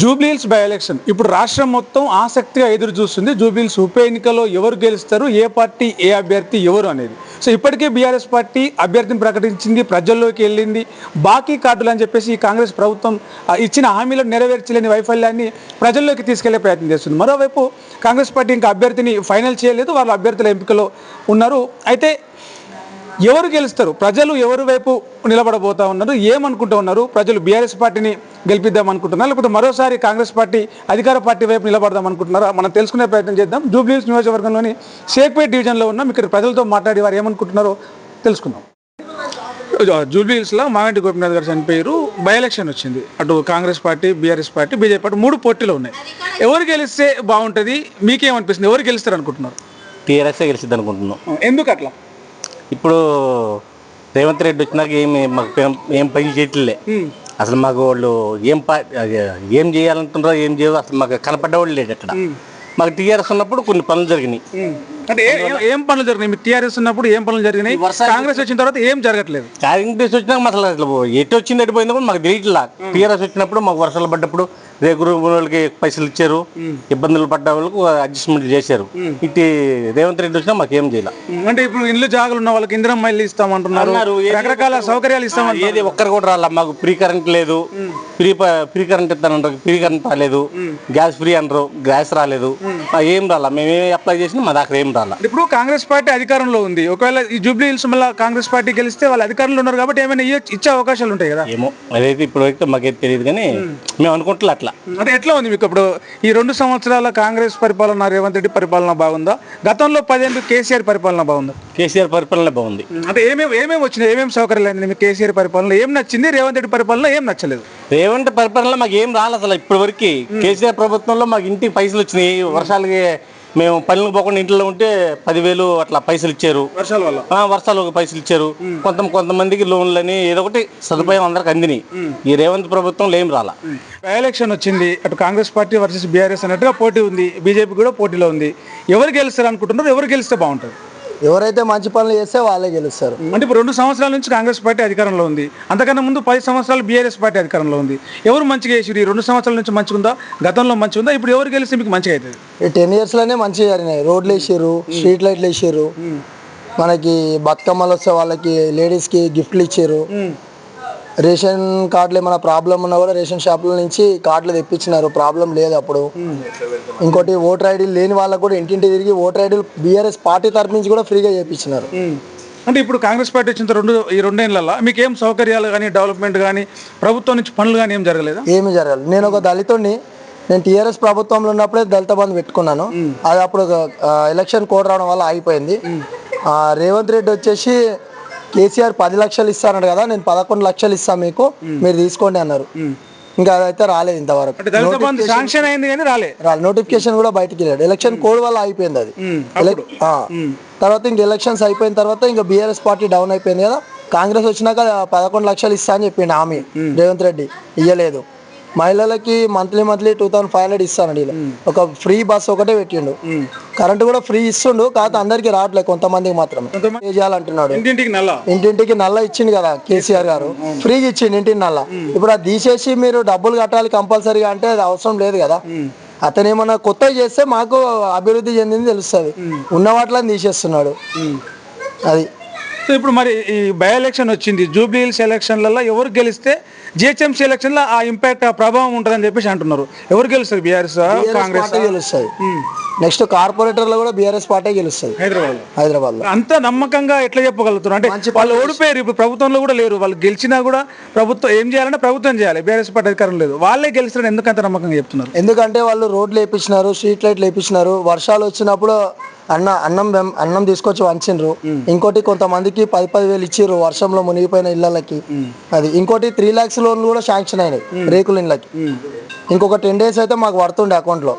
Jubilee Hills by election ఇప్పుడు రాష్ట్రం మొత్తం ఆసక్తిగా ఎదురు చూస్తుంది. జూబ్లీహిల్స్ ఉప ఎన్నికలో ఎవరు గెలుస్తారు? ఏ పార్టీ ఏ అభ్యర్థి ఎవరు అనేది. సో ఇప్పటికే బీఆర్ఎస్ పార్టీ అభ్యర్థిని ప్రకటించింది ప్రజల్లోకి వెళ్ళింది. బాకీ కార్డులు అని చెప్పేసి ఈ కాంగ్రెస్ ప్రభుత్వం ఇచ్చిన హామీలను నెరవేర్చలేని వైఫల్యాన్ని ప్రజల్లోకి తీసుకెళ్ళే ప్రయత్నం చేస్తుంది. మరోవైపు కాంగ్రెస్ పార్టీ ఇంకా అభ్యర్థిని ఫైనల్ చేయలేదు. వాళ్ళ అభ్యర్థుల ఎంపికలో ఉన్నారు. అయితే ఎవరు గెలుస్తారు? ప్రజలు ఎవరి వైపు నిలబడబోతా ఉన్నారు? ఏమనుకుంటూ ఉన్నారు? ప్రజలు బీఆర్ఎస్ పార్టీని గెలిపిద్దాం అనుకుంటున్నారు? లేకపోతే మరోసారి కాంగ్రెస్ పార్టీ అధికార పార్టీ వైపు నిలబడదాం అనుకుంటున్నారా? మనం తెలుసుకునే ప్రయత్నం చేద్దాం. జూబ్లీహిల్స్ నియోజకవర్గంలోని షేక్పేట్ డివిజన్లో ఉన్నాం ఇక్కడ ప్రజలతో మాట్లాడి వారు ఏమనుకుంటున్నారో తెలుసుకుందాం. జూబ్లీహిల్స్లో మాగంటి గోపినాథ్ గారు చనిపోయారు బై ఎలక్షన్ వచ్చింది. అటు Congress party BRS party BJP party మూడు పోటీలు ఉన్నాయి. ఎవరు గెలిస్తే బాగుంటుంది? మీకేమనిపిస్తుంది? ఎవరు గెలుస్తారు అనుకుంటున్నారు? టీఆర్ఎస్ఏ గెలిచిద్ది అనుకుంటున్నాం. ఎందుకు అట్లా ఇప్పుడు రేవంత్ రెడ్డి వచ్చినాక ఏం మాకు ఏం- పని చేయట్లే. అసలు మాకు వాళ్ళు ఏం ఏం చేయాలంటున్నారో ఏం చేయరు అసలు మాకు కనపడ్డవాళ్ళు లేడు అక్కడ. మాకు టీఆర్ఎస్ ఉన్నప్పుడు కొన్ని పనులు జరిగినాయి. అంటే ఏ- పనులు జరిగినాయి? మీరు టీఆర్ఎస్ ఉన్నప్పుడు ఏం పనులు జరిగినాయి? కాంగ్రెస్ వచ్చిన తర్వాత ఏం జరగట్లేదు? కాంగ్రెస్ వచ్చినాక అసలు అసలు ఎటు వచ్చింది ఎటు పోయిందో కూడా మాకు తెలియట్లా. టీఆర్ఎస్ వచ్చినప్పుడు మాకు వర్షాలు పడ్డప్పుడు రేగురు వాళ్ళకి పైసలు ఇచ్చారు ఇబ్బందులు పడ్డ వాళ్ళకు అడ్జస్ట్మెంట్ చేశారు. ఇటు రేవంత్ రెడ్డి వచ్చినా మాకు ఏం చేయాలి అంటే ఇప్పుడు ఇల్లు జాగులు ఉన్న వాళ్ళకి ఇందిరం ఇల్లు ఇస్తామంటున్నారు. రకరకాల సౌకర్యాలు ఇస్తామంటున్నారు. ఏది ఒక్కరు కూడా రాలా మాకు ఫ్రీ కరెంట్ లేదు. ఫ్రీ ఫ్రీ కరెంట్ ఇస్తానంటారు. ఫ్రీ కరెంట్ రాలేదు. గ్యాస్ ఫ్రీ అంటారు. గ్యాస్ రాలేదు. ఏం రాలా? మేము ఏం అప్లై చేసినా మా దాకా ఏం రాలా? ఇప్పుడు కాంగ్రెస్ పార్టీ అధికారంలో ఉంది. ఒకవేళ ఈ జూబ్లీ హిల్స్ మళ్ళీ కాంగ్రెస్ పార్టీ గెలిస్తే వాళ్ళు అధికారంలో ఉన్నారు కాబట్టి ఏమైనా ఇచ్చే అవకాశాలు ఉంటాయి కదా? ఏమో. అదైతే ఇప్పటివరకు మాకైతే తెలియదు కానీ మేము. అనుకుంటున్నా అట్లా. అంటే ఎట్లా ఉంది మీకు ఇప్పుడు ఈ రెండు సంవత్సరాల కాంగ్రెస్ పరిపాలన రేవంత్ రెడ్డి పరిపాలన బాగుందా? గతంలో పదేళ్ళు కేసీఆర్ పరిపాలన బాగుందా? కేసీఆర్ పరిపాలన బాగుంది. అంటే ఏమేమి ఏమేమి వచ్చినాయి? ఏమేమి సౌకర్యాలు అయింది మీకు కేసీఆర్ పరిపాలన ఏం నచ్చింది? రేవంత్ రెడ్డి పరిపాలన ఏం నచ్చలేదు? రేవంత్ పరిపాలన మాకు ఏం రాలేదు అసలు ఇప్పటివరకు. కేసీఆర్ ప్రభుత్వంలో మాకు ఇంటికి పైసలు వచ్చినాయి. వర్షాలకి మేము పనులకు పోకుండా ఇంట్లో ఉంటే పదివేలు అట్లా పైసలు ఇచ్చారు. వర్షాల వల్ల? ఆ, వర్షాలు పైసలు ఇచ్చారు. కొంత కొంతమందికి లోన్లని ఏదో ఒకటి సదుపాయం అందరికి అందినాయి. ఈ రేవంత్ ప్రభుత్వంలో ఏం రాలా. బై ఎలక్షన్ వచ్చింది. అటు కాంగ్రెస్ పార్టీ వర్సెస్ బీఆర్ఎస్ అన్నట్టుగా పోటీ ఉంది. బీజేపీ కూడా పోటీలో ఉంది. ఎవరు గెలుస్తారు అనుకుంటున్నారు? ఎవరు గెలిస్తే బాగుంటుంది? ఎవరైతే మంచి పనులు చేస్తే వాళ్ళే గెలుస్తారు. అంటే ఇప్పుడు రెండు సంవత్సరాల నుంచి కాంగ్రెస్ పార్టీ అధికారంలో ఉంది. అంతకన్నా ముందు పది సంవత్సరాలు బీఆర్ఎస్ పార్టీ అధికారంలో ఉంది. ఎవరు మంచిగా చేసారు ఈ రెండు సంవత్సరాల నుంచి మంచిగా ఉందా గతంలో మంచిగా ఉందా ఇప్పుడు ఎవరు గెలిస్తే మీకు మంచిగా అవుతుంది? ఈ టెన్ ఇయర్స్లోనే మంచిగా జరిగినాయి. రోడ్లు వేసారు స్ట్రీట్ లైట్లు వేసారు మనకి బతుకమ్మలు వస్తే వాళ్ళకి లేడీస్కి గిఫ్ట్లు ఇచ్చారు రేషన్ కార్డులు ఏమైనా ప్రాబ్లం ఉన్నా కూడా రేషన్ షాపుల నుంచి కార్డులు తెప్పించినారు. ప్రాబ్లం లేదు అప్పుడు. ఇంకోటి ఓటర్ ఐడీలు లేని వాళ్ళకు కూడా ఇంటింటి తిరిగి ఓటర్ ఐడీలు బీఆర్ఎస్ పార్టీ తరపు నుంచి కూడా ఫ్రీగా చేయించినారు అంటే ఇప్పుడు కాంగ్రెస్ పార్టీ వచ్చిన రెండు ఈ రెండేళ్ళలో మీకు ఏం సౌకర్యాలు కానీ డెవలప్మెంట్ కానీ ప్రభుత్వం నుంచి పనులు కానీ ఏం జరగలేదా? ఏమి జరగాలి నేను ఒక దళితుడిని నేను టీఆర్ఎస్ ప్రభుత్వంలో ఉన్నప్పుడే దళిత బంధు పెట్టుకున్నాను. అది అప్పుడు ఎలక్షన్ కోడ్ రావడం వల్ల ఆగిపోయింది. ఆ, రేవంత్ రెడ్డి వచ్చేసి కేసీఆర్ పది లక్షలు ఇస్తానన్నాడు కదా నేను పదకొండు లక్షలు ఇస్తాను మీకు మీరు తీసుకోండి అన్నారు. ఇంకా అదైతే రాలేదు ఇంతవరకు. శాంక్షన్ అయింది కానీ రాలేదు నోటిఫికేషన్ కూడా బయటికి వెళ్ళాడు. ఎలక్షన్ కోడ్ వల్ల అయిపోయింది అది. తర్వాత ఇంక ఎలక్షన్స్ అయిపోయిన తర్వాత ఇంకా బీఆర్ఎస్ పార్టీ డౌన్ అయిపోయింది కదా. కాంగ్రెస్ వచ్చినాక పదకొండు లక్షలు ఇస్తా అని చెప్పిండు హామీ. రేవంత్ రెడ్డి ఇయ్యలేదు. మహిళలకి monthly monthly two thousand five hundred ఇస్తాను వీళ్ళు ఒక ఫ్రీ బస్ ఒకటే పెట్టిండు. కరెంట్ కూడా ఫ్రీ ఇస్తుండు కాకపోతే అందరికి రావట్లేదు కొంతమందికి మాత్రమే. చేయాలంటున్నాడు? ఇంటింటికి నల్ల. ఇచ్చిండు కదా కేసీఆర్ గారు. ఫ్రీగా ఇచ్చిండు ఇంటికి నల్ల. ఇప్పుడు అది తీసేసి మీరు డబ్బులు కట్టాలి కంపల్సరీగా అంటే అది అవసరం లేదు కదా. అతను ఏమన్నా కొత్తవి చేస్తే మాకు అభివృద్ధి చెందింది తెలుస్తుంది. ఉన్న వాటిలో తీసేస్తున్నాడు. అది. సో ఇప్పుడు మరి ఈ బై ఎలక్షన్ వచ్చింది జూబ్లీ హిల్స్ ఎలక్షన్లలో ఎవరు గెలిస్తే జిహెచ్ఎంసీ ఎలక్షన్లో ఆ ఇంపాక్ట్ ఆ ప్రభావం ఉంటుందని చెప్పేసి అంటున్నారు. ఎవరు గెలుస్తారు బీఆర్ఎస్ కాంగ్రెస్ పార్టీ గెలుస్తుంది. నెక్స్ట్ కార్పొరేటర్లో కూడా బీఆర్ఎస్ పార్టీ గెలుస్తుంది. హైదరాబాద్. హైదరాబాద్ అంత నమ్మకంగా ఎట్లా చెప్పగలుగుతున్నారు? అంటే వాళ్ళు ఓడిపోయారు ఇప్పుడు ప్రభుత్వంలో కూడా లేరు. వాళ్ళు గెలిచినా కూడా ప్రభుత్వం ఏం చేయాలంటే ప్రభుత్వం చేయాలి. బీఆర్ఎస్ పార్టీ అధికారం లేదు. వాళ్ళే గెలుస్తారని ఎందుకు అంత నమ్మకంగా చెప్తున్నారు? ఎందుకంటే వాళ్ళు రోడ్లు వేపించినారు స్ట్రీట్ లైట్లు వేపించినారు. వర్షాలు వచ్చినప్పుడు అన్న అన్నం అన్నం తీసుకొచ్చి వంచిండ్రు. ఇంకోటి కొంతమందికి పది పది వేలు ఇచ్చిర్రు వర్షంలో మునిగిపోయిన ఇళ్ళకి అది ఇంకోటి త్రీ లాక్స్ లోన్లు కూడా శాంక్షన్ అయినాయి రేకుల ఇళ్ళకి. ఇంకొక టెన్ డేస్ అయితే మాకు పడుతుండే అకౌంట్లో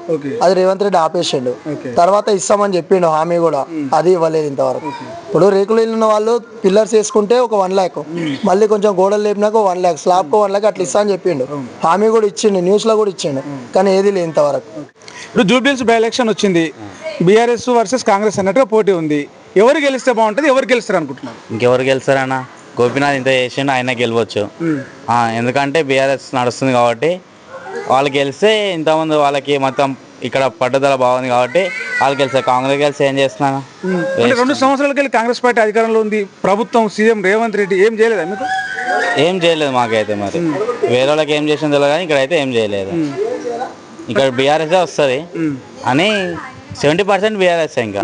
అది రేవంత్ రెడ్డి ఆపేసిండు. తర్వాత ఇస్తామని చెప్పిండు హామీ కూడా. అది ఇవ్వలేదు ఇంతవరకు. ఇప్పుడు రేకులు ఉన్న వాళ్ళు పిల్లర్స్ వేసుకుంటే ఒక వన్ ల్యాక్. మళ్ళీ కొంచెం గోడలు లేపినాక వన్ ల్యాక్. స్లాబ్కు వన్ ల్యాక్ అట్లా ఇస్తా అని చెప్పిండు. హామీ కూడా ఇచ్చిండు న్యూస్లో కూడా ఇచ్చిండు. కానీ ఏది లేదు ఇంతవరకు. ఇప్పుడు జూబ్లీహిల్స్ బై ఎలక్షన్ వచ్చింది. బీఆర్ఎస్ వర్సెస్ కాంగ్రెస్ అన్నట్టుగా పోటీ ఉంది. ఎవరు గెలిస్తే బాగుంటుంది ఎవరు గెలుస్తారు అనుకుంటున్నారు? ఇంకెవరు గెలుస్తారన్న గోపీనాథ్ ఇంత చేసిండు ఆయన గెలవచ్చు. ఎందుకంటే బీఆర్ఎస్ నడుస్తుంది కాబట్టి వాళ్ళు గెలిస్తే ఇంతకుముందు వాళ్ళకి మొత్తం ఇక్కడ పట్టుదల బాగుంది కాబట్టి వాళ్ళు గెలిచారు కాంగ్రెస్ గెలిచి ఏం చేస్తున్నాను రెండు సంవత్సరాలకి వెళ్ళి కాంగ్రెస్ పార్టీ అధికారంలో ఉంది. ప్రభుత్వం సీఎం రేవంత్ రెడ్డి ఏం చేయలేదా మీకు? ఏం చేయలేదు మాకైతే మరి. వేరే వాళ్ళకి ఏం చేసిందో కానీ ఇక్కడ అయితే ఏం చేయలేదు. ఇక్కడ బీఆర్ఎస్ వస్తుంది అని సెవెంటీ పర్సెంట్ బీఆర్ఎస్ ఇంకా.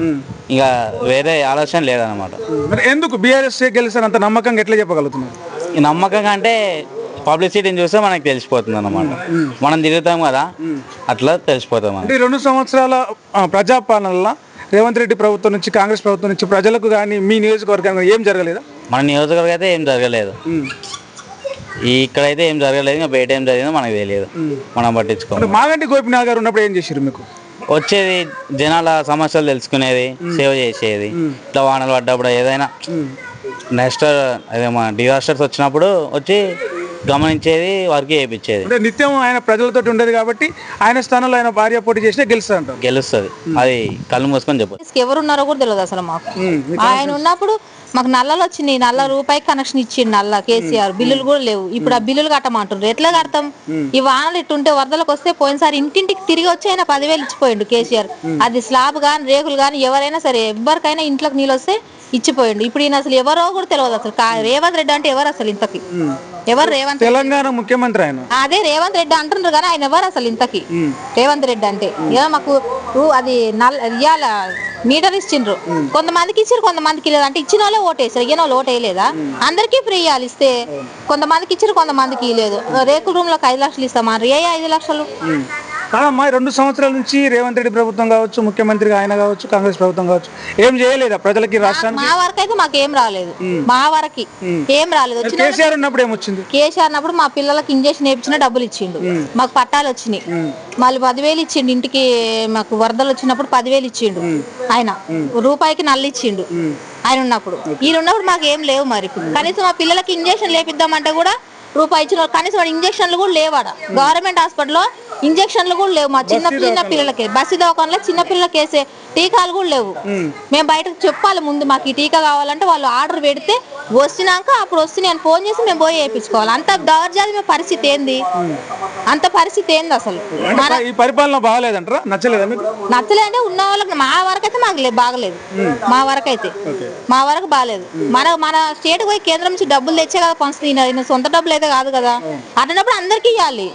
ఇంకా వేరే ఆలోచన లేదనమాట మరి ఎందుకు బీఆర్ఎస్ గెలిచారు అంత నమ్మకంగా ఎట్లా చెప్పగలుగుతున్నారు? ఈ నమ్మకంగా అంటే పబ్లిసిటీని చూస్తే మనకు తెలిసిపోతుంది అనమాట మనం తిరుగుతాం కదా అట్లా తెలిసిపోతాం అంటే ఈ రెండు సంవత్సరాల ప్రజాపాలనలో రేవంత్ రెడ్డి ప్రభుత్వం నుంచి కాంగ్రెస్ ప్రభుత్వం నుంచి ప్రజలకు కానీ మీ నియోజకవర్గానికి గానీ ఏం జరగలేదా? మన నియోజకవర్గం అయితే ఏం జరగలేదు. ఇక్కడైతే ఏం జరగలేదు ఇంకా బయట ఏం జరిగిందో మనకు తెలియదు. మనం పట్టించుకోము. అంటే మాగంటి గోపినాథ్ గారు ఉన్నప్పుడు ఏం చేశారు మీకు? వచ్చేది జనాల సమస్యలు తెలుసుకునేది సేవ చేసేది ఇట్లా వానలు పడ్డప్పుడు ఏదైనా. నెక్స్ట్ అదే మన డిజాస్టర్స్ వచ్చినప్పుడు వచ్చి గమనించేది వర్క్ చేయించేది. అంటే నిత్యం ఆయన ప్రజలతో ఉండేది కాబట్టి ఆయన స్థానంలో ఆయన భార్య పోటీ చేసినా గెలుస్తారంటారు గెలుస్తుంది. అది కళ్ళు మూసుకొని చెప్పదు ఆఫీస్కి ఎవరు ఉన్నారో కూడా తెలియదు అసలు మాకు. ఆయన ఉన్నప్పుడు మాకు నల్లలు వచ్చినాయి నల్ల రూపాయి కనెక్షన్ ఇచ్చిండు నల్ల కేసీఆర్. బిల్లులు కూడా లేవు. ఇప్పుడు ఆ బిల్లులు కట్టమంటారు ఎట్లా కడతాం? ఈ వానలు ఇట్టుంటే వరదలకు వస్తే పోయినసారి ఇంటింటికి తిరిగి వచ్చి ఆయన పదివేలు ఇచ్చిపోయిండు కేసీఆర్. అది స్లాబ్ గాని రేకులు గాని ఎవరైనా సరే ఎవరికైనా ఇంట్లోకి నీళ్ళు వస్తే ఇచ్చిపోయిండు. ఇప్పుడు ఈయన అసలు ఎవరో కూడా తెలియదు అసలు. రేవంత్ రెడ్డి అంటే ఎవరు అసలు ఇంతకి? ఎవరు రేవంత్ తెలంగాణ ముఖ్యమంత్రి ఆయన. అదే రేవంత్ రెడ్డి అంటున్నారు కానీ ఆయన ఎవరు అసలు ఇంతకి? రేవంత్ రెడ్డి అంటే. ఏదో మాకు అది నల్ ఇవాళ మీటర్ ఇచ్చిండ్రు. కొంతమందికి ఇచ్చారు కొంతమందికి లేదు అంటే ఇచ్చిన వాళ్ళే ఓటేసారు ఇయ్యన వాళ్ళు ఓటు వేయలేదా? అందరికీ ఫ్రీ ఇవ్వాలి ఇస్తే కొంతమందికి ఇచ్చారు కొంతమందికి లేదు రేకుల రూమ్లోకి ఐదు లక్షలు ఇస్తామా ఏ ఐదు లక్షలు? కాదమ్మా ఈ రెండు సంవత్సరాల నుంచి రేవంత్ రెడ్డి ప్రభుత్వం కావచ్చు ముఖ్యమంత్రిగా ఆయన కావచ్చు కాంగ్రెస్ ప్రభుత్వం కావచ్చు ఏం చేయలేదా ప్రజలకి రాష్ట్రానికి? మా వరకు అయితే మాకు ఏం రాలేదు. మా వరకు ఏం రాలేదు. కేసీఆర్ ఉన్నప్పుడు ఏమొచ్చింది? కేసీఆర్ అన్నప్పుడు మా పిల్లలకి ఇంజక్షన్ వేయించిన డబ్బులు ఇచ్చిండు. మాకు పట్టాలు వచ్చినాయి. మళ్ళీ పదివేలు ఇచ్చిండు ఇంటికి మాకు వరదలు వచ్చినప్పుడు పదివేలు ఇచ్చిండు. ఆయన రూపాయికి నల్లు ఇచ్చిండు. ఆయన ఉన్నప్పుడు. ఈయన ఉన్నప్పుడు మాకు ఏం లేవు మరి కనీసం మా పిల్లలకి ఇంజక్షన్ లేపిద్దామంటే కూడా రూపాయి ఇచ్చిన కనీసం వాడు ఇంజక్షన్లు కూడా లేవాడ. గవర్నమెంట్ హాస్పిటల్లో ఇంజక్షన్లు కూడా లేవు. మా చిన్న చిన్న పిల్లలకి బస్సు దవాఖానలో చిన్న పిల్లలకి వేసే టీకాలు కూడా లేవు. మేము బయటకు చెప్పాలి ముందు మాకు ఈ టీకా కావాలంటే వాళ్ళు ఆర్డర్ పెడితే వచ్చినాక అప్పుడు వస్తే నేను ఫోన్ చేసి మేము పోయి వేయించుకోవాలి. అంత దౌర్జాది పరిస్థితి ఏంది? అంత పరిస్థితి ఏంది అసలు? ఈ పరిపాలన బాగాలేదంటారా? నచ్చలేదా మీకు? నచ్చలే అంటే ఉన్న వాళ్ళకి మా వరకు అయితే మాకు లే- బాగలేదు. మా వరకు అయితే మా వరకు బాగలేదు. మన మన స్టేట్ పోయి కేంద్రం నుంచి డబ్బులు తెచ్చే కదా పంచుతుంది ఈయన- ఈయన సొంత డబ్బులు అయితే కాదు కదా. అన్నప్పుడు అందరికి ఇవ్వాలి.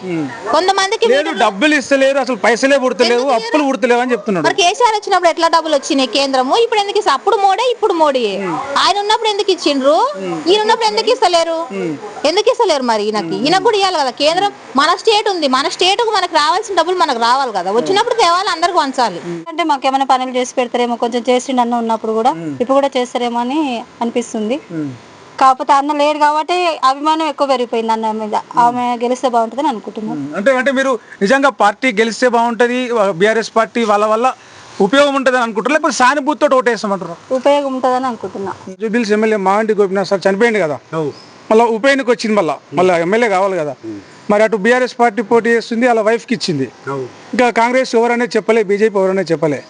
కొంతమందికి లేదు డబ్బులు ఇస్తలేరు అసలు పైసలే పుడతలేవు అప్పులు పుడతలేవు అని చెప్తున్నాడు. మరి కేసీఆర్ వచ్చినప్పుడు ఎట్లా డబ్బులు వచ్చినాయి? కేంద్రము ఇప్పుడు ఎందుకు ఇస్తా అప్పుడు మోడే ఇప్పుడు మోడీ ఆయన ఉన్నప్పుడు ఎందుకు ఇచ్చిండ్రు? ఈయన ఉన్నప్పుడు ఎందుకు ఇస్తలేరు? ఎందుకు ఇస్తలేరు మరి ఈయనకి? ఈయనకు కూడా ఇవ్వాలి కదా. కేంద్రం మన స్టేట్ ఉంది. మన స్టేట్కు మనకు రావాల్సిన డబ్బులు మనకు రావాలి కదా. వచ్చినప్పుడు తేవాలి అందరికి పంచాలి అంటే మాకు ఏమైనా పనులు చేసి పెడతారేమో కొంచెం చేసిండు అన్న ఉన్నప్పుడు కూడా ఇప్పుడు కూడా చేస్తారేమో అని అనిపిస్తుంది. కాకపోతే అన్న లేడు కాబట్టి అభిమానం ఎక్కువ పెరిగిపోయింది అన్న మీద. ఆమె గెలిస్తే బాగుంటుందని అనుకుంటున్నాను. అంటే అంటే మీరు నిజంగా పార్టీ గెలిస్తే బాగుంటది బీఆర్ఎస్ పార్టీ వాళ్ళ వల్ల ఉపయోగం ఉంటుంది అని అనుకుంటారు? లేకపోతే సానుభూతితో ఓటేస్తామంటారు? ఉపయోగం ఉంటుందని అనుకుంటున్నా. జూబిల్స్ ఎమ్మెల్యే మావంటి గోపినాథ్ సార్ చనిపోయింది కదా. మళ్ళీ ఉప ఎన్నిక వచ్చింది మళ్ళీ. మళ్ళీ ఎమ్మెల్యే కావాలి కదా. మరి అటు బీఆర్ఎస్ పార్టీ పోటీ చేస్తుంది వాళ్ళ వైఫ్కి ఇచ్చింది. ఇంకా కాంగ్రెస్ ఎవరనే చెప్పలే బీజేపీ ఎవరనే చెప్పలే.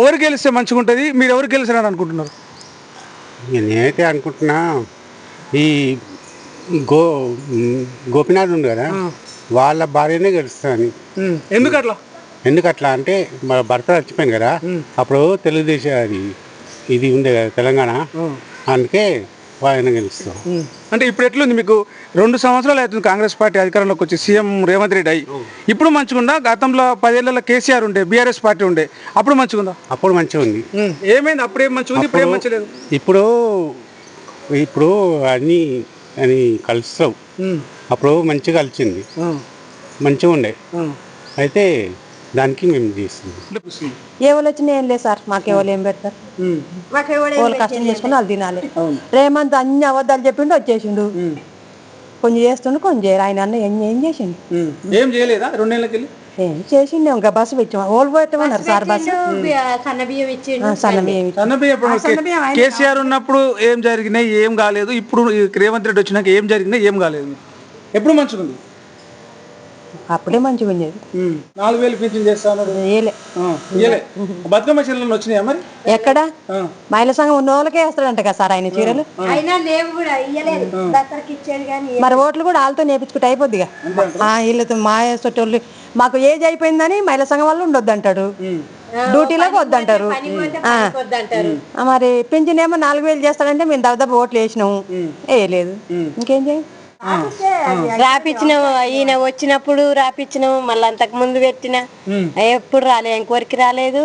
ఎవరు గెలిస్తే మంచిగా ఉంటుంది? మీరు ఎవరు గెలిచారని అనుకుంటున్నారు? నేనైతే అనుకుంటున్నా ఈ గో గోపినాథ్ ఉంది కదా వాళ్ళ భార్యనే గెలుస్తుంది ఉమ్, ఎందుకు అట్లా ఎందుకు అట్లా అంటే మన భర్త చచ్చిపోయింది కదా అప్పుడు తెలుగుదేశం అది ఇది ఉంది కదా తెలంగాణ. అందుకే ఆయన గెలుస్తాం. అంటే ఇప్పుడు ఎట్లుంది మీకు? రెండు సంవత్సరాలు అవుతుంది కాంగ్రెస్ పార్టీ అధికారంలోకి వచ్చి సీఎం రేవంత్ రెడ్డి అయ్యి. ఇప్పుడు మంచిగుందా? గతంలో పదేళ్ళలో కేసీఆర్ ఉండే బీఆర్ఎస్ పార్టీ ఉండే అప్పుడు మంచిగుందా? అప్పుడు మంచిగా ఉంది. ఏమైంది? అప్పుడు ఏం మంచిగా ఉంది? ఇప్పుడు ఏం మంచిగా లేదు? ఇప్పుడు ఇప్పుడు అన్నీ అని కలుస్తావు. అప్పుడు మంచిగా కలిసింది. మంచిగా ఉండే. అయితే దానికి మేము చేస్తున్నాం. అనిపిస్తుంది. ఎవరు వచ్చినా ఏం లేదు సార్ మాకు ఎవరు ఏం పెడతారు వాళ్ళు కష్టం చేసుకుని వాళ్ళు తినాలి. రేమంత్ అన్ని అబద్ధాలు చెప్పిండు వచ్చేసిండు. కొంచెం చేస్తుండు కొంచెం చేయరు ఆయన అన్న ఏం ఏం చేసిండు. ఏం చేయలేదా? రెండేళ్ళకి వెళ్ళి ఏం చేసిండు ఇంకా బస్సు పెట్టాం ఓళ్ళు పెట్టమన్నారు సార్ బస్సు సన్నబియ్యం ఇచ్చిండు. కేసీఆర్ ఉన్నప్పుడు ఏం జరిగినాయి ఏం కాలేదు. ఇప్పుడు రేవంత్ రెడ్డి వచ్చినాక ఏం జరిగినాయి ఏం కాలేదు. ఎప్పుడు మంచిగుంది? అప్పుడే మంచిగా ఉండేది. నాలుగు వేలు పింఛన్ చేస్తా అన్నాడు. ఏలే ఆ, ఇయ్యలే బతుకమ్మ చీరలు వచ్చినాయా మరి? ఎక్కడ? ఆ. మహిళా సంఘం ఉన్న వాళ్ళకే వేస్తాడంట కదా సార్ ఆయన చీరలు. మరి ఓట్లు కూడా వాళ్ళతో నేర్పించుకుంటే అయిపోద్దిగా. ఆ, వీళ్ళతో మా వాళ్ళు మాకు ఏజ్ అయిపోయిందని మహిళా సంఘం వాళ్ళు ఉండొద్దు అంటాడు డ్యూటీలోకి వద్దంటారు. మరి పింఛన్ ఏమో నాలుగు వేలు చేస్తాడంటే మేము దాదాపు ఓట్లు వేసినాము. వేయలేదు ఇంకేం చేయం రాపిచ్చినాము ఈయన వచ్చినప్పుడు రాపిచ్చినాము మళ్ళీ అంతకు ముందు పెట్టిన. ఎప్పుడు రాలేదు. ఇంకోరికి రాలేదు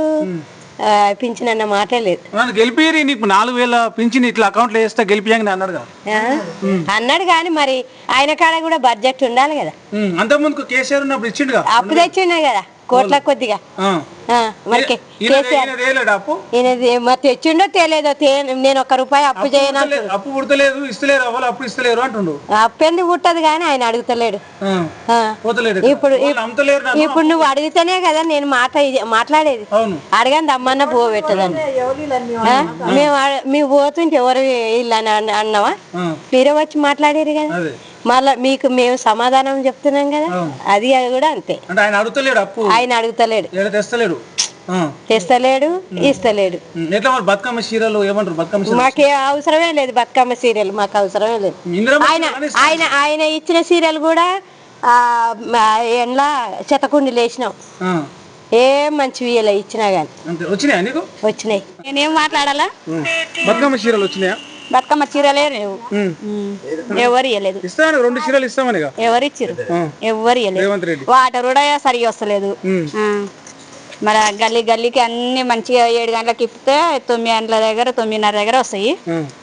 పింఛన్ అన్న మాటే లేదు. గెలిపిరి నీకు నాలుగు వేల పింఛన్ ఇట్లా అకౌంట్లో వేస్తా గెలిపియంగా అన్నాడు? అన్నాడు కానీ మరి ఆయన కాడ కూడా బడ్జెట్ ఉండాలి కదా. ఉమ్, అంతకుముందుకు కేసీఆర్ ఉన్నప్పుడు ఇచ్చిండుగా అప్పు తెచ్చిండే కదా. కోట్ల కొద్దిగా. ఆ. ఆ, మరి మరి తెచ్చిండో తేలేదో నేను ఒక్క రూపాయి అప్పు చేయను అప్పు పుడతలేదు ఇస్తలేరు అవ్వాలి అప్పు ఇస్తలేరు అంటుండు. అప్పు ఎందుకు పుట్టదు కానీ ఆయన అడుగుతలేడు. ఆ. ఆ. పోతలేడు ఇప్పుడు. ఇప్పుడు నువ్వు అడిగితేనే కదా నేను మాట మాట్లాడేది. అవును. అడగండి అమ్మన్న పో పెట్టదని. ఆ? మేము మేము పోతుంటే ఎవరు ఇల్లు అని అన్న- అన్నావా. మీరే వచ్చి మాట్లాడారు కదా. అదే. మళ్ళా మీకు మేము సమాధానం చెప్తున్నాం కదా? అది అది కూడా అంతే. ఆయన అడుగుతలేడు అప్పు. ఆయన అడుగుతలేడు. తెస్తలేడు. తెస్తలేడు ఇస్తలేడు. ఉమ్, ఎట్లా మరి బతుకమ్మ ఏమంటారు? బతుకమ్మ మాకే అవసరమే లేదు బతుకమ్మ సీరియల్ మాకు అవసరమే లేదు. ఆయన ఆయన ఆయన ఇచ్చిన సీరియల్ కూడా ఎండ్ల చెత్తకుండి లేచినాం. ఏం మంచి ఇచ్చినా గాని. అంతే. వచ్చినాయా నేనేం మాట్లాడాలా. బతుకమ్మ చీరలు వచ్చినాయా? బతుకమ్మ చీరలే లేవు. ఎవరు ఇవ్వలేదు ఇస్తాను రెండు చీరలు ఇస్తామని. ఎవరు ఇచ్చారు ఎవరు ఇవ్వలేదు వాటర్ కూడా సరిగా వస్తలేదు. ఆ. గల్లీ గల్లీకి అన్ని మంచిగా ఏడు గంటలకు ఇప్పితే తొమ్మిది గంటల దగ్గర తొమ్మిదిన్నర దగ్గర వస్తాయి.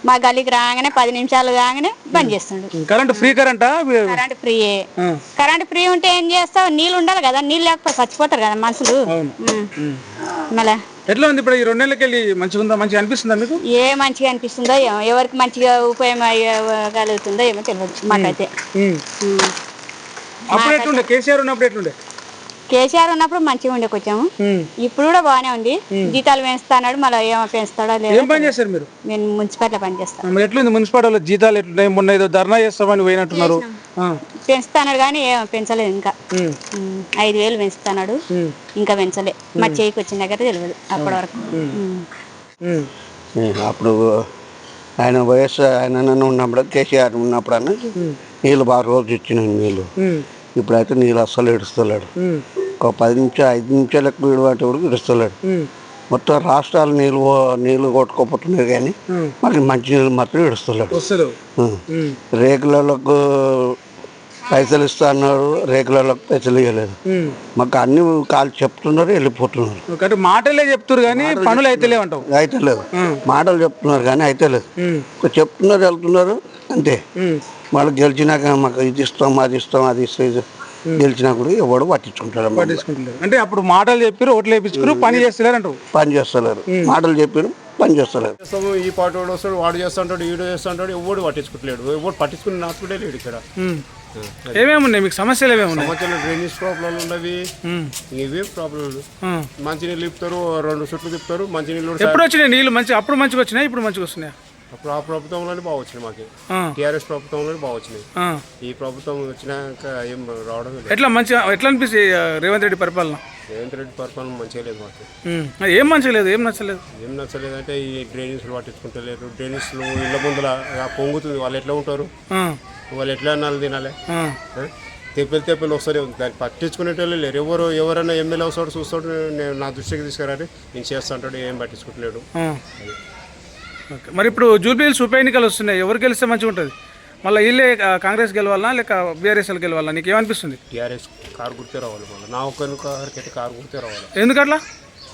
మా గల్లీకి రాగానే పది నిమిషాలు కాగానే బంద్ చేస్తుండు. కరెంట్ ఫ్రీ కరెంటా? కరెంట్ ఫ్రీ కరెంట్ ఫ్రీ ఉంటే ఏం చేస్తావు? నీళ్ళు ఉండాలి కదా. నీళ్ళు లేకపోతే చచ్చిపోతారు కదా మనుషులు. మళ్ళా? ఎట్లా ఉంది ఇప్పుడు ఈ రెండు నెలలకి వెళ్ళి మంచిగా ఉందా? మంచిగా అనిపిస్తుందా మీకు? ఏ మంచిగా అనిపిస్తుందో ఏమో. ఎవరికి మంచిగా ఉపయోగం అయ్యగలుగుతుందో ఏమో తెలియదు మాకైతే. ఉమ్. అప్పుడు ఎట్లుండే కేసీఆర్ ఉన్నప్పుడు ఎట్లుండే? కేసీఆర్ ఉన్నప్పుడు మంచిగా ఉండే కొంచెం. ఇప్పుడు కూడా బాగానే ఉంది. జీతాలు పెంచుతాడు మళ్ళీ ఏమో పెంచుతాడో లేదో ఏం పని చేశారు మీరు? నేను మున్సిపాలిటీ పని చేస్తాను ఎట్లుంది? మున్సిపాలిటీలో జీతాలు ఎట్లున్నాయి? మొన్న ఏదో ధర్నా చేస్తామని పోయినట్టున్నారు. పెంచుతాడు కానీ ఏమో పెంచలేదు ఇంకా. ఐదు వేలు పెంచుతాడు ఇంకా పెంచలే. మా చేయికి వచ్చిన దగ్గర తెలియదు అప్పటి వరకు. అప్పుడు ఆయన వయస్సు ఆయన నన్ను ఉన్నప్పుడు కేసీఆర్ ఉన్నప్పుడు అన్న నీళ్ళు బాగా రోజు ఇచ్చిన నీళ్ళు. ఇప్పుడైతే నీళ్ళు అస్సలు ఇడుస్తలేడు ఉమ్. ఒక పది నిమిషాలు ఐదు నిమిషాలకు విడవంటే కూడా ఇడుస్తలేడు ఉమ్. మొత్తం రాష్ట్రాలు నీళ్ళు నీళ్ళు కొట్టుకోపోతున్నారు కానీ మళ్ళీ మంచి నీళ్ళు మాత్రం. ఉమ్. రేకులకు పైసలు ఇస్తా అన్నారు రేకులకు పైసలు ఇవ్వలేదు. మాకు అన్ని కాలు చెప్తున్నారు వెళ్ళిపోతున్నారు. మాటలే చెప్తురు కానీ పనులు అయితే లేవంటావు అయితే లేదు మాటలు చెప్తున్నారు కానీ అయితే లేదు చెప్తున్నారు వెళ్తున్నారు అంతే. మళ్ళీ గెలిచినాక మాకు ఇది ఇస్తాం అది ఇస్తాం అది ఇస్తాం గెలిచినా కూడా ఎవడు పట్టించుకుంటాడు మమ్మల్ని. పట్టించుకుంటలేరు అంటే అప్పుడు మాటలు చెప్పారు ఓట్లు వేపించుకురు పని చేస్తలేరు అంటావు పని చేస్తలేరు. మాటలు చెప్పారు పని చేస్తలేరు. చేస్తాము ఈ పాట వాడు వస్తాడు వాడు చేస్తుంటాడు వీడు చేస్తుంటాడు ఎవడు పట్టించుకుంటలేడు. ఎవడు పట్టించుకుని నాటుకుంటే లేడు ఇక్కడ. ఏమేమి ఉన్నాయి మీకు? సమస్యలు ఏమేమి ఉన్నాయి? మధ్యలో డ్రైనేజ్ ప్రాబ్లంలు ఉన్నవి. ఇవే ప్రాబ్లంలు ఉమ్. మంచినీళ్ళు తిప్పుతారు రెండు చుట్లు తిప్పుతారు మంచినీళ్ళు ఎప్పుడు వచ్చినాయి నీళ్ళు? మంచి అప్పుడు మంచిగా వచ్చినాయి ఇప్పుడు మంచిగా వస్తున్నాయి? అప్పుడు ఆ ప్రభుత్వంలోనే బాగా వచ్చినాయి మాకు. టీఆర్ఎస్ ప్రభుత్వంలోనే బాగా వచ్చినాయి. ఈ ప్రభుత్వం వచ్చినాక ఏం రావడం లేదు. ఎట్లా మంచిగా ఎట్లా అనిపిస్తుంది రేవంత్ రెడ్డి పరిపాలన? రేవంత్ రెడ్డి పరిపాలన మంచిగా లేదు మాకు. ఏం మంచిగా లేదు ఏం నచ్చలేదు? ఏం నచ్చలేదంటే ఈ డ్రైనేజ్లు పట్టించుకుంటలేరు. డ్రైనేజ్లు ఇళ్ళ ముందుల పొంగుతుంది. వాళ్ళు ఎట్లా ఉంటారు. వాళ్ళు ఎట్లా అన్నాలు తినాలి? తెప్పలు తెప్పలు వస్తూనే ఉంది. దాన్ని పట్టించుకునేటోళ్ళు లేరు. ఎవరు ఎవరైనా ఎమ్మెల్యే వస్తాడు చూస్తాడు నేను నా దృష్టికి తీసుకురాని నేను చేస్తా అంటాడు ఏం పట్టించుకుంటలేడు. ఓకే. మరి ఇప్పుడు జూబ్లీహిల్స్ ఉప ఎన్నికలు వస్తున్నాయి. ఎవరు గెలిస్తే మంచిగా ఉంటుంది? మళ్ళీ వీళ్ళే కాంగ్రెస్ గెలవాలనా లేక బీఆర్ఎస్ఎల్ గెలవాలా నీకు ఏమనిపిస్తుంది? టీఆర్ఎస్ కారు గుర్తే రావాలి మళ్ళీ నా అయితే కారు గుర్తే రావాలి. ఎందుకట్లా?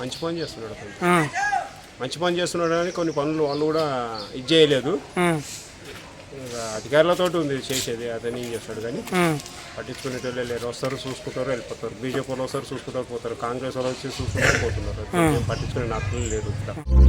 మంచి పని చేస్తున్నాడు అతను. ఆ. మంచి పని చేస్తున్నాడు కానీ కొన్ని పనులు వాళ్ళు కూడా ఇది చేయలేదు. ఆ. ఇక అధికారులతో ఉంది చేసేది అతను ఏం చేస్తాడు కానీ. ఆ. పట్టించుకునేటోళ్ళే లేరు. వస్తారు చూసుకుంటారు వెళ్ళిపోతారు. బీజేపీ వాళ్ళు వస్తారు చూసుకుంటారు పోతారు. కాంగ్రెస్ వాళ్ళు వచ్చి చూసుకుంటారు పోతున్నారు. ఏం పట్టించుకునే నాకు లేదు ఇక్కడ.